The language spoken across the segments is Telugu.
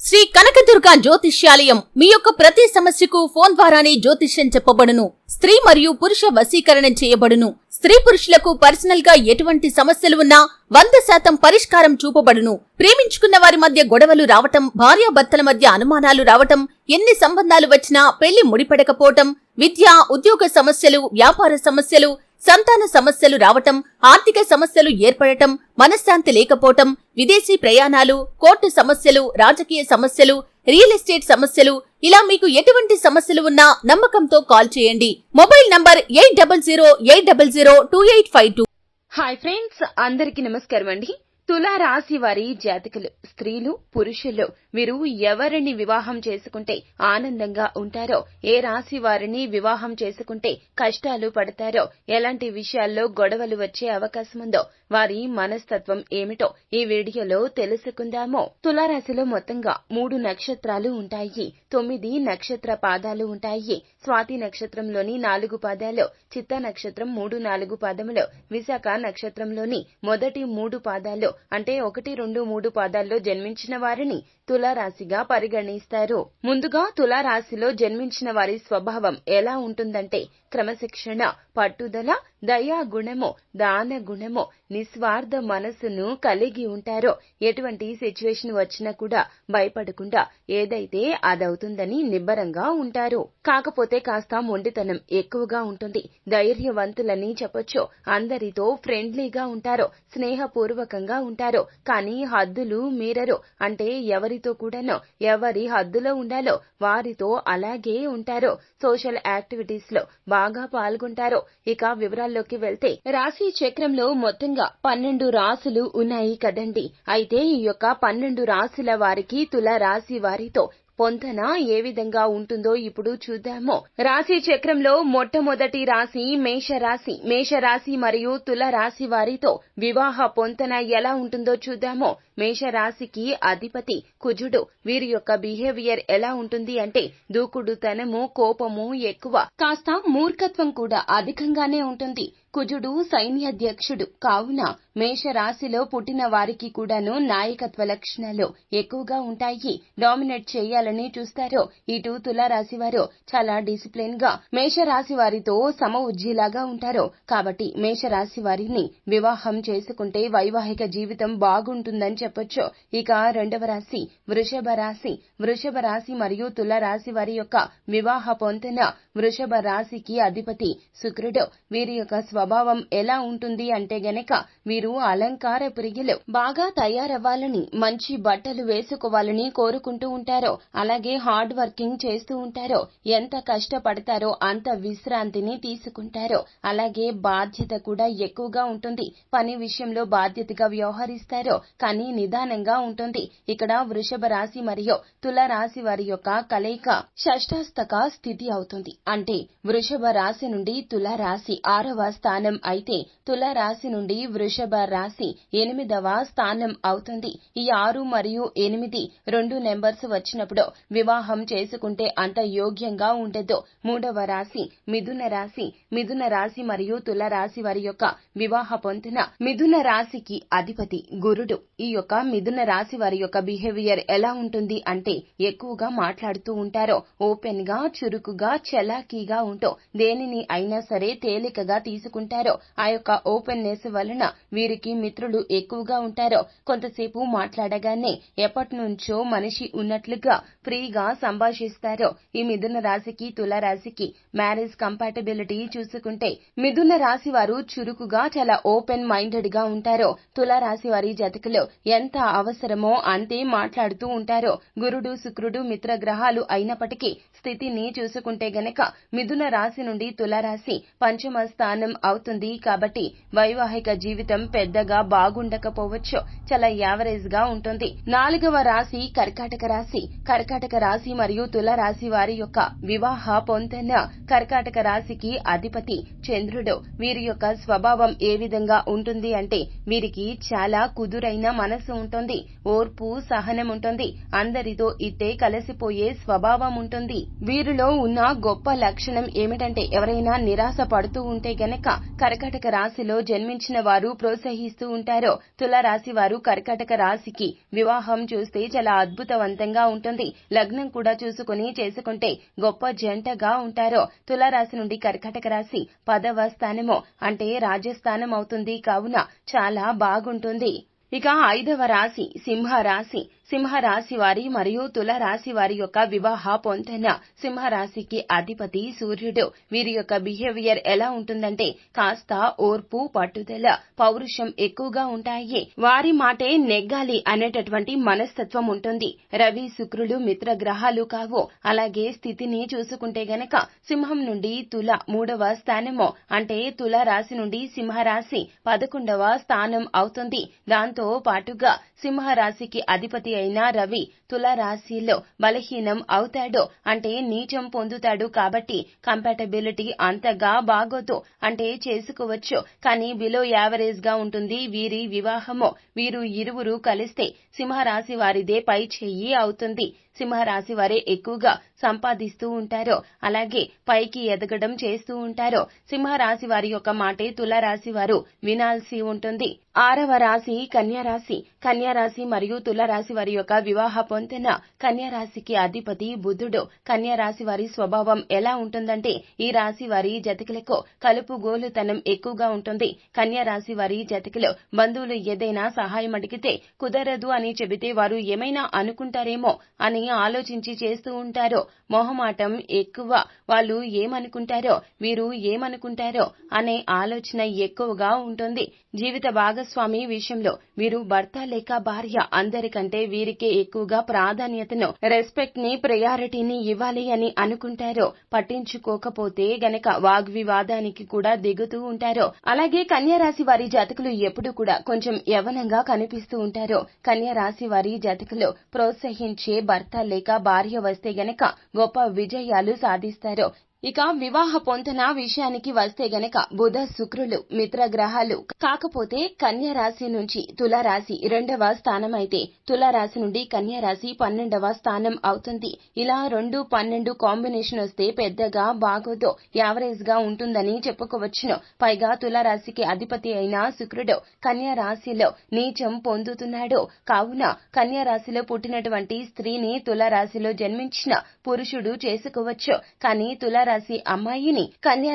శ్రీ కనకదుర్గ జ్యోతిష్యాలయం మీ యొక్క ప్రతి సమస్యకు ఫోన్ ద్వారానే జ్యోతిష్యం చెప్పబడును. స్త్రీ మరియు పురుష వశీకరణం చేయబడును. స్త్రీ పురుషులకు పర్సనల్గా ఎటువంటి సమస్యలు ఉన్నా వంద శాతం పరిష్కారం చూపబడును. ప్రేమించుకున్న వారి మధ్య గొడవలు రావటం భార్యాభర్తల మధ్య అనుమానాలు రావటం ఎన్ని సంబంధాలు వచ్చినా పెళ్ళి ముడిపడకపోవటం విద్య ఉద్యోగ సమస్యలు వ్యాపార సమస్యలు సంతాన సమస్యలు రావటం ఆర్థిక సమస్యలు ఏర్పడటం మనశ్శాంతి లేకపోవటం విదేశీ ప్రయాణాలు కోర్టు సమస్యలు రాజకీయ సమస్యలు రియల్ ఎస్టేట్ సమస్యలు ఇలా మీకు ఎటువంటి సమస్యలు ఉన్నా నమ్మకంతో కాల్ చేయండి. Mobile number eight double zero eight double zero two eight five two. Hi friends అందరికీ నమస్కారం అండి తులారాశి వారి జాతకులు స్త్రీలు పురుషులు వీరు ఎవరిని వివాహం చేసుకుంటే ఆనందంగా ఉంటారో ఏ రాశి వారిని వివాహం చేసుకుంటే కష్టాలు పడతారో ఎలాంటి విషయాల్లో గొడవలు వచ్చే అవకాశం ఉందో వారి మనస్తత్వం ఏమిటో ఈ వీడియోలో తెలుసుకుందాము. తులారాశిలో మొత్తంగా మూడు నక్షత్రాలు ఉంటాయి. తొమ్మిది నక్షత్ర పాదాలు ఉంటాయి. స్వాతి నక్షత్రంలోని నాలుగు పాదాలు చిత్త నక్షత్రం మూడు నాలుగు పాదములు విశాఖ నక్షత్రంలోని మొదటి మూడు పాదాలు అంటే ఒకటి రెండు మూడు పాదాల్లో జన్మించిన వారిని తులారాశిగా పరిగణిస్తారు. ముందుగా తులారాశిలో జన్మించిన వారి స్వభావం ఎలా ఉంటుందంటే క్రమశిక్షణ పట్టుదల దయాగుణము దాన గుణము నిస్వార్థ మనసును కలిగి ఉంటారో ఎటువంటి సిచ్యువేషన్ వచ్చినా కూడా భయపడకుండా ఏదైతే అదవుతుందని నిబ్బరంగా ఉంటారు. కాకపోతే కాస్త మొండితనం ఎక్కువగా ఉంటుంది. ధైర్యవంతులని చెప్పొచ్చు. అందరితో ఫ్రెండ్లీగా ఉంటారు స్నేహపూర్వకంగా ఉంటారు కానీ హద్దులు మీరరు. అంటే ఎవరితో కూడానో ఎవరి హద్దులో ఉండాలో వారితో అలాగే ఉంటారు. సోషల్ యాక్టివిటీస్లో బాగా పాల్గొంటారు ఇక వివరాల్లోకి వెళ్తే రాశి చక్రంలో మొత్తంగా పన్నెండు రాసులు ఉన్నాయి కదండి. అయితే ఈ యొక్క పన్నెండు రాశుల వారికి తుల రాశి వారితో పొంతన ఏ విధంగా ఉంటుందో ఇప్పుడు చూద్దాము. రాశి చక్రంలో మొట్టమొదటి రాశి మేషరాశి. మేషరాశి మరియు తుల రాశి వారితో వివాహ పొంతన ఎలా ఉంటుందో చూద్దాము. మేషరాశికి అధిపతి కుజుడు. వీరి యొక్క బిహేవియర్ ఎలా ఉంటుంది అంటే దూకుడుతనము కోపము ఎక్కువ. కాస్త మూర్ఖత్వం కూడా అధికంగానే ఉంటుంది. కుజుడు సైన్యాధ్యక్షుడు. కావున మేషరాశిలో పుట్టిన వారికి కూడాను నాయకత్వ లక్షణాలు ఎక్కువగా ఉంటాయి. డామినేట్ చేయాలని చూస్తారు ఇటు తులారాశి వారు చాలా డిసిప్లిన్గా మేషరాశి వారితో సమ ఉజ్జీలాగా ఉంటారు. కాబట్టి మేషరాశి వారిని వివాహం చేసుకుంటే వైవాహిక జీవితం బాగుంటుందని చెప్పొచ్చు. ఇక రెండవ రాశి వృషభ రాశి. వృషభ రాశి మరియు తుల రాశి వారి యొక్క వివాహ పొంతన వృషభ రాశికి అధిపతి శుక్రుడు. వీరి యొక్క స్వభావం ఎలా ఉంటుంది అంటే గనక వీరు అలంకార ప్రియులు. బాగా తయారవ్వాలని మంచి బట్టలు వేసుకోవాలని కోరుకుంటూ ఉంటారో. అలాగే హార్డ్ వర్కింగ్ చేస్తూ ఉంటారో. ఎంత కష్టపడతారో అంత విశ్రాంతిని తీసుకుంటారో. అలాగే బాధ్యత కూడా ఎక్కువగా ఉంటుంది. పని విషయంలో బాధ్యతగా వ్యవహరిస్తారో. కానీ నిదానంగా ఉంటుంది. ఇక్కడ వృషభ రాశి మరియు తుల రాశి వారి యొక్క కలయిక షష్టాస్తక స్థితి అవుతుంది. అంటే వృషభ రాశి నుండి తుల రాశి ఆరవ స్థానం అయితే తుల రాశి నుండి వృషభ రాశి ఎనిమిదవ స్థానం అవుతుంది. ఈ ఆరు మరియు ఎనిమిది రెండు నెంబర్స్ వచ్చినప్పుడు వివాహం చేసుకుంటే అంత యోగ్యంగా ఉండదు. మూడవ రాశి మిథున రాశి. మిథున రాశి మరియు తుల రాశి వారి యొక్క వివాహ పొందిన మిథున రాశికి అధిపతి గురుడు. ఈ యొక్క మిథున రాశి వారి యొక్క బిహేవియర్ ఎలా ఉంటుంది అంటే ఎక్కువగా మాట్లాడుతూ ఉంటారో ఓపెన్గా చురుకుగా చలాకీగా ఉంటూ దేనిని అయినా సరే తేలికగా తీసుకుంటారో ఆ యొక్క ఓపెన్నెస్ వలన వీరికి మిత్రులు ఎక్కువగా ఉంటారో కొంతసేపు మాట్లాడగానే ఎప్పటి నుంచో మనిషి ఉన్నట్లుగా ఫ్రీగా సంభాషిస్తారో ఈ మిథున రాశికి తుల రాశికి మ్యారేజ్ కంపాటబిలిటీ చూసుకుంటే మిథున రాశి వారు చురుకుగా చాలా ఓపెన్ మైండెడ్గా ఉంటారో తుల రాశి వారి జతకులు ఎంత అవసరమో అంతే మాట్లాడుతూ ఉంటారో. గురుడు శుక్రుడు మిత్ర గ్రహాలు అయినప్పటికీ స్థితిని చూసుకుంటే గనక మిథున రాశి నుండి తులరాశి పంచమ స్థానం అవుతుంది కాబట్టి వైవాహిక జీవితం పెద్దగా బాగుండకపోవచ్చు. చాలా యావరేజ్గా ఉంటుంది. నాలుగవ రాశి కర్కాటక రాశి. కర్కాటక రాశి మరియు తుల రాశి వారి యొక్క వివాహ పొంతన కర్కాటక రాశికి అధిపతి చంద్రుడు. వీరి యొక్క స్వభావం ఏ విధంగా ఉంటుంది అంటే వీరికి చాలా కుదురైన మనసు మనసు ఉంటుంది. ఓర్పు సహనం ఉంటుంది. అందరితో ఇట్టే కలిసిపోయే స్వభావం ఉంటుంది. వీరిలో ఉన్న గొప్ప లక్షణం ఏమిటంటే ఎవరైనా నిరాశ పడుతూ ఉంటే గనక కర్కాటక రాశిలో జన్మించిన వారు ప్రోత్సహిస్తూ ఉంటారో. తుల రాశి వారు కర్కాటక రాశికి వివాహం చూస్తే చాలా అద్భుతవంతంగా ఉంటుంది. లగ్నం కూడా చూసుకుని చేసుకుంటే గొప్ప జంటగా ఉంటారో. తులరాశి నుండి కర్కాటక రాశి పదవ స్థానము అంటే రాజస్థానం అవుతుంది. కావున చాలా బాగుంటుంది. ఇక ఐదవ రాశి సింహ రాశి సింహ రాశి వారి మరియు తుల రాశి వారి యొక్క వివాహ పొంతన. సింహరాశికి అధిపతి సూర్యుడు. వీరి యొక్క బిహేవియర్ ఎలా ఉంటుందంటే కాస్త ఓర్పు పట్టుదల పౌరుషం ఎక్కువగా ఉంటాయి. వారి మాటే నెగ్గాలి అనేటటువంటి మనస్తత్వం ఉంటుంది. రవి శుక్రులు మిత్ర గ్రహాలు కావు. అలాగే స్థితిని చూసుకుంటే గనక సింహం నుండి తుల మూడవ స్థానము అంటే తుల రాశి నుండి సింహరాశి పదకొండవ స్థానం అవుతుంది. దాంతో పాటుగా సింహ రాశికి అధిపతి అయిన రవి తులరాశిలో బలహీనం అవుతాడు. అంటే నీచం పొందుతాడు కాబట్టి కంపాటబిలిటీ అంతగా బాగోదు. అంటే చేసుకోవచ్చు. కానీ బిలో యావరేజ్గా ఉంటుంది వీరి వివాహము. వీరు ఇరువురు కలిస్తే సింహరాశి వారిదే పై చెయ్యి అవుతుంది. సింహరాశి వారే ఎక్కువగా సంపాదిస్తూ ఉంటారో అలాగే పైకి ఎదగడం చేస్తూ ఉంటారో సింహరాశి వారి యొక్క మాటే తుల రాశి వారు వినాల్సి ఉంటుంది. ఆరవ రాశి కన్యారాశి రాశి. రాశి మరియు తుల రాశి వారి యొక్క వివాహ పొంతన. కన్యారాశికి అధిపతి బుద్ధుడు కన్యా రాశి వారి స్వభావం ఎలా ఉంటుందంటే ఈ రాశి వారి జతకులకు కలుపు గోలుతనం ఎక్కువగా ఉంటుంది. కన్యారాశి వారి జతకులు బంధువులు ఏదైనా సహాయం అడిగితే కుదరదు అని చెబితే వారు ఏమైనా అనుకుంటారేమో అని ఆలోచించి చేస్తూ ఉంటారో మొహమాటం ఎక్కువ వాళ్ళు ఏమనుకుంటారో వీరు ఏమనుకుంటారో అనే ఆలోచన ఎక్కువగా ఉంటుంది. జీవిత భాగస్వామి విషయంలో వీరు భర్త లేక భార్య అందరికంటే వీరికే ఎక్కువగా ప్రాధాన్యతను రెస్పెక్ట్ని ప్రయారిటీని ఇవ్వాలి అని అనుకుంటారో పట్టించుకోకపోతే గనక వాగ్వివాదానికి కూడా దిగుతూ ఉంటారో. అలాగే కన్యారాశి వారి జాతకులు ఎప్పుడు కూడా కొంచెం యవనంగా కనిపిస్తూ ఉంటారో. కన్యారాశి వారి జాతకులు ప్రోత్సహించే భర్త లేక భార్య వస్తే గనక గొప్ప విజయాలు సాధిస్తారో. ఇక వివాహ పొంతన విషయానికి వస్తే గనక బుధ శుక్రులు మిత్రగ్రహాలు కాకపోతే కన్య రాశి నుంచి తుల రాశి రెండవ స్థానం అయితే తుల రాశి నుండి కన్యా రాశి పన్నెండవ స్థానం అవుతుంది. ఇలా రెండు పన్నెండు కాంబినేషన్ వస్తే పెద్దగా బాగోదు యావరేజ్గా ఉంటుందని చెప్పుకోవచ్చును. పైగా తుల రాశికి అధిపతి అయిన శుక్రుడు కన్య రాశిలో నీచం పొందుతున్నాడు. కావున కన్య రాశిలో పుట్టినటువంటి స్త్రీని తుల రాశిలో జన్మించిన పురుషుడు చేసుకోవచ్చు. కానీ తులారాశి రాశి అమ్మాయిని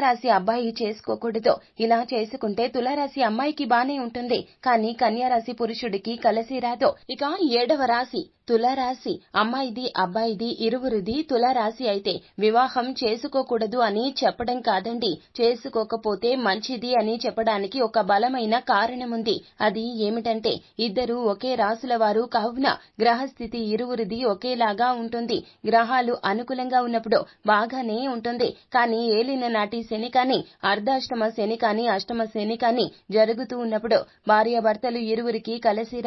రాశి అబ్బాయి చేసుకోకూడదు. ఇలా చేసుకుంటే తులారాశి అమ్మాయికి బానే ఉంటుంది. కానీ రాశి పురుషుడికి కలిసి రాదు. ఇక ఏడవ రాశి తులారాశి అమ్మాయిది అబ్బాయిది ఇరువురిది తులారాశి అయితే వివాహం చేసుకోకూడదు అని చెప్పడం కాదండి. చేసుకోకపోతే మంచిది అని చెప్పడానికి ఒక బలమైన కారణముంది. అది ఏమిటంటే ఇద్దరు ఒకే రాశుల వారు కావున గ్రహస్థితి ఇరువురిది ఒకేలాగా ఉంటుంది. గ్రహాలు అనుకూలంగా ఉన్నప్పుడు బాగానే ఉంటుంది. కానీ ఏలిన నాటి శని కాని అర్ధాష్టమ శని కాని అష్టమ శని కాని జరుగుతూ ఉన్నప్పుడు భార్యాభర్తలు ఇరువురికి కలిసి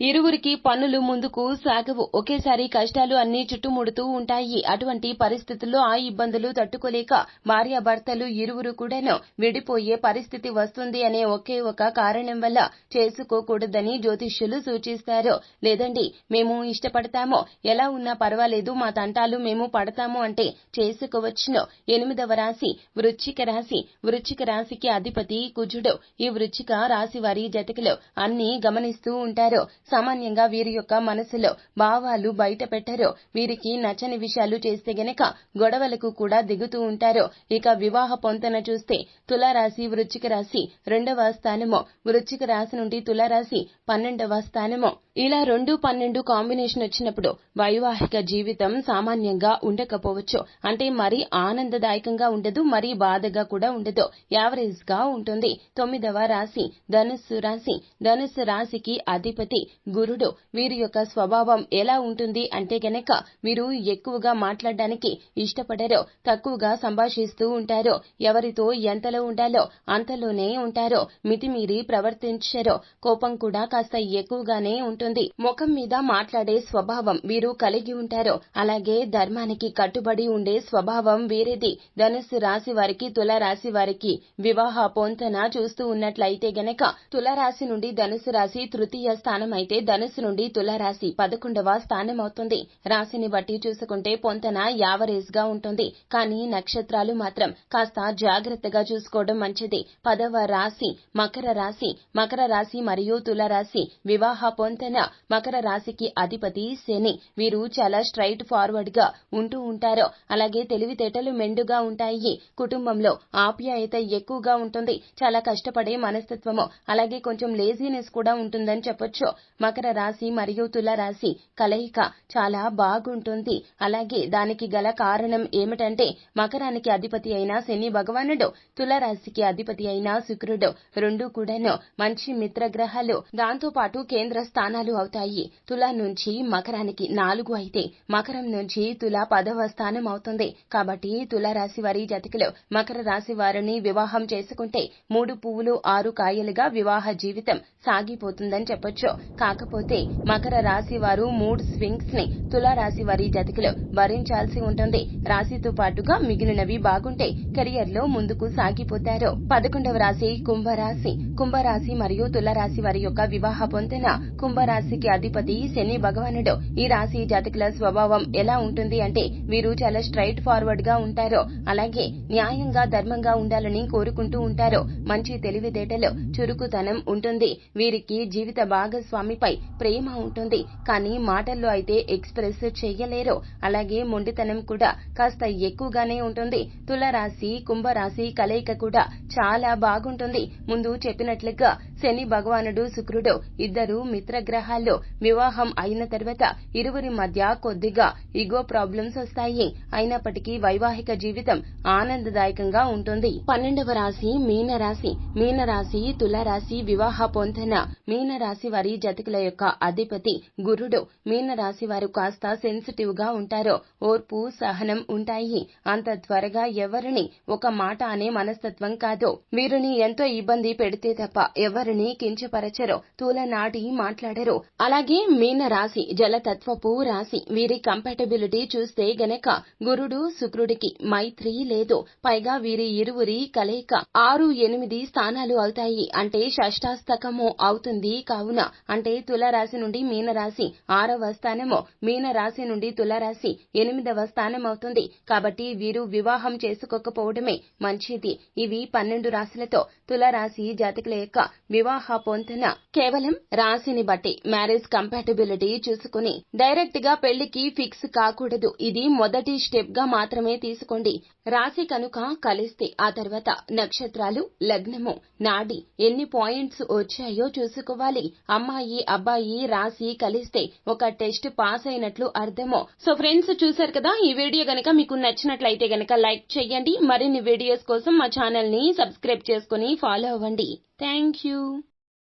ఇరువురికి పనులు ముందుకు సాగవు. ఒకేసారి కష్టాలు అన్ని చుట్టుముడుతూ ఉంటాయి. అటువంటి పరిస్థితుల్లో ఆ ఇబ్బందులు తట్టుకోలేక భార్యాభర్తలు ఇరువురు కూడాను విడిపోయే పరిస్థితి వస్తుంది అనే ఒకే ఒక కారణం వల్ల చేసుకోకూడదని జ్యోతిష్యులు సూచిస్తారు. లేదండి మేము ఇష్టపడతాము. ఎలా ఉన్నా పర్వాలేదు మా తంటాలు మేము పడతాము అంటే చేసుకోవచ్చును. ఎనిమిదవ రాశి వృచ్చిక రాశి వృచ్చిక రాశికి అధిపతి కుజుడు. ఈ వృచ్చిక రాశి వారి జతకలో అన్ని గమనిస్తూ ఉంటారు. సామాన్యంగా వీరి యొక్క మనసులో భావాలు బయట పెట్టరు. వీరికి నచ్చని విషయాలు చేస్తే గనక గొడవలకు కూడా దిగుతూ ఉంటారు. ఇక వివాహ పొంతన చూస్తే తులారాశి వృచ్చిక రాశి రెండవ స్థానము వృచ్చిక రాశి నుండి తులారాశి పన్నెండవ స్థానము. ఇలా రెండు పన్నెండు కాంబినేషన్ వచ్చినప్పుడు వైవాహిక జీవితం సామాన్యంగా ఉండకపోవచ్చు. అంటే మరీ ఆనందదాయకంగా ఉండదు మరీ బాధగా కూడా ఉండదు. యావరేజ్గా ఉంటుంది. తొమ్మిదవ రాశి ధనుస్సు రాశి. ధనుస్సు రాశికి అధిపతి గురుడు. వీరి యొక్క స్వభావం ఎలా ఉంటుంది అంటే గనక వీరు ఎక్కువగా మాట్లాడడానికి ఇష్టపడరు తక్కువగా సంభాషిస్తూ ఉంటారు. ఎవరితో ఎంతలో ఉండాలో అంతలోనే ఉంటారో. మితిమీరి ప్రవర్తించరు. కోపం కూడా కాస్త ఎక్కువగానే ఉంటుంది. ముఖం మీద మాట్లాడే స్వభావం వీరు కలిగి ఉంటారు. అలాగే ధర్మానికి కట్టుబడి ఉండే స్వభావం పరిస్థితి ధనుస్సు రాశి వారికి తుల రాశి వారికి వివాహ పొంతన చూస్తూ ఉన్నట్లయితే గనక తుల రాశి నుండి ధనుసు రాశి తృతీయ స్థానం అయితే ధనుసు నుండి తుల రాశి పదకొండవ స్థానం అవుతుంది. రాశిని బట్టి చూసుకుంటే పొంతన యావరేజ్గా ఉంటుంది. కానీ నక్షత్రాలు మాత్రం కాస్త జాగ్రత్తగా చూసుకోవడం మంచిది. పదవ రాశి మకర రాశి. మకర రాశి మరియు తుల రాశి వివాహ పొంతన. మకర రాశికి అధిపతి శని. వీరు చాలా స్ట్రైట్ ఫార్వర్డ్గా ఉంటూ ఉంటారు. అలాగే తెలివితేటలు మెండుగా ఉంటాయి. కుటుంబంలో ఆప్యాయత ఎక్కువగా ఉంటుంది. చాలా కష్టపడే మనస్తత్వము అలాగే కొంచెం లేజీనెస్ కూడా ఉంటుందని చెప్పొచ్చు. మకర రాశి మరియు తుల రాశి కలయిక చాలా బాగుంటుంది. అలాగే దానికి గల కారణం ఏమిటంటే మకరానికి అధిపతి అయిన శని భగవానుడు తుల రాశికి అధిపతి అయిన శుక్రుడు రెండు కూడాను మంచి మిత్రగ్రహాలు. దాంతో పాటు కేంద్ర స్థానాలు అవుతాయి. తుల నుంచి మకరానికి నాలుగు అయితే మకరం నుంచి తుల పదవ స్థానం అవుతుంది. కాబట్టి తుల రాశి వారి జతికిలో మకర రాశి వారిని వివాహం చేసుకుంటే మూడు పువ్వులు ఆరు కాయలుగా వివాహ జీవితం సాగిపోతుందని చెప్పొచ్చు. కాకపోతే మకర రాశి వారు మూడు స్వింగ్స్ని తుల రాశి వారి జతకులు భరించాల్సి ఉంటుంది. రాశితో పాటుగా మిగిలినవి బాగుంటే కెరియర్లో ముందుకు సాగిపోతారు. పదకొండవ రాశి కుంభరాశి. కుంభరాశి మరియు తుల రాశి వారి యొక్క వివాహ పొందిన కుంభరాశికి అధిపతి శని భగవానుడు. ఈ రాశి జాతకుల స్వభావం ఎలా ఉంటుంది అంటే వీరు చాలా స్ట్రైట్ ఫార్వర్డ్గా ఉంటారు. అలాగే న్యాయంగా ధర్మంగా ఉండాలని కోరుకుంటూ ఉంటారు. మంచి తెలివితేటలు చురుకుతనం ఉంటుంది. వీరికి జీవిత భాగస్వామిపై ప్రేమ ఉంటుంది. కానీ మాటల్లో అయితే ఎక్స్ప్రెస్ చేయలేరు. అలాగే మొండితనం కూడా కాస్త ఎక్కువగానే ఉంటుంది. తులరాశి కుంభరాశి కలయిక కూడా చాలా బాగుంటుంది. ముందు చెప్పినట్లుగా శని భగవానుడు శుక్రుడు ఇద్దరు మిత్రగ్రహాల్లో వివాహం అయిన తర్వాత ఇరువురి మధ్య కొద్దిగా ఇగో ప్రాబ్లమ్స్ వస్తాయి. అయినప్పటికీ వైవాహిక జీవితం ఆనందదాయకంగా ఉంటుంది. పన్నెండవ రాశి మీనరాశి. మీనరాశి మీన వివాహ పొందన మీనరాశి వారి జతకుల యొక్క అధిపతి గురుడు. మీనరాశి వారు కాస్త సెన్సిటివ్గా ఉంటారు ఓర్పు సహనం ఉంటాయి. అంత త్వరగా ఎవరిని ఒక మాట అనే మనస్తత్వం కాదు. వీరిని ఎంతో ఇబ్బంది పెడితే తప్ప ఎవరిని కించపరచరు తూలనాటి మాట్లాడరు. అలాగే మీనరాశి జలతత్వపు రాశి. వీరి కంపాటబిలిటీ చూస్తే గనక గురుడు శుక్రుడికి మైత్రి లేదు. పైగా వీరి ఇరువురి కలయిక ఆరు ఎనిమిది స్థానాలు అవుతాయి. అంటే షష్టాస్తకము అవుతుంది కావున. అంటే తుల రాశి నుండి మీన రాశి ఆరవ స్థానము మీన రాశి నుండి తుల రాశి ఎనిమిదవ స్థానం అవుతుంది కాబట్టి వీరు వివాహం చేసుకోకపోవడమే మంచిది. ఇవి పన్నెండు రాశులతో తుల రాశి జాతకుల యొక్క వివాహ పొంతన. కేవలం రాశిని బట్టి మ్యారేజ్ కంపాటబిలిటీ చూసుకుని డైరెక్ట్గా పెళ్ళికి ఫిక్స్ కాకూడదు. ఇది మొదటి స్టెప్గా మాత్రమే చేసుకోండి రాశి కనుక కలిస్తే ఆ తర్వాత నక్షత్రాలు లగ్నము నాడి ఎన్ని పాయింట్స్ వచ్చాయో చూసుకోవాలి. అమ్మాయి అబ్బాయి రాశి కలిస్తే ఒక టెస్ట్ పాస్ అయినట్లు అర్థమో. సో ఫ్రెండ్స్ చూసారు కదా? ఈ వీడియో గనక మీకు నచ్చినట్లయితే గనక లైక్ చేయండి. మరిన్ని వీడియోస్ కోసం మా ఛానల్ని సబ్స్క్రైబ్ చేసుకుని ఫాలో అవ్వండి. Thank you.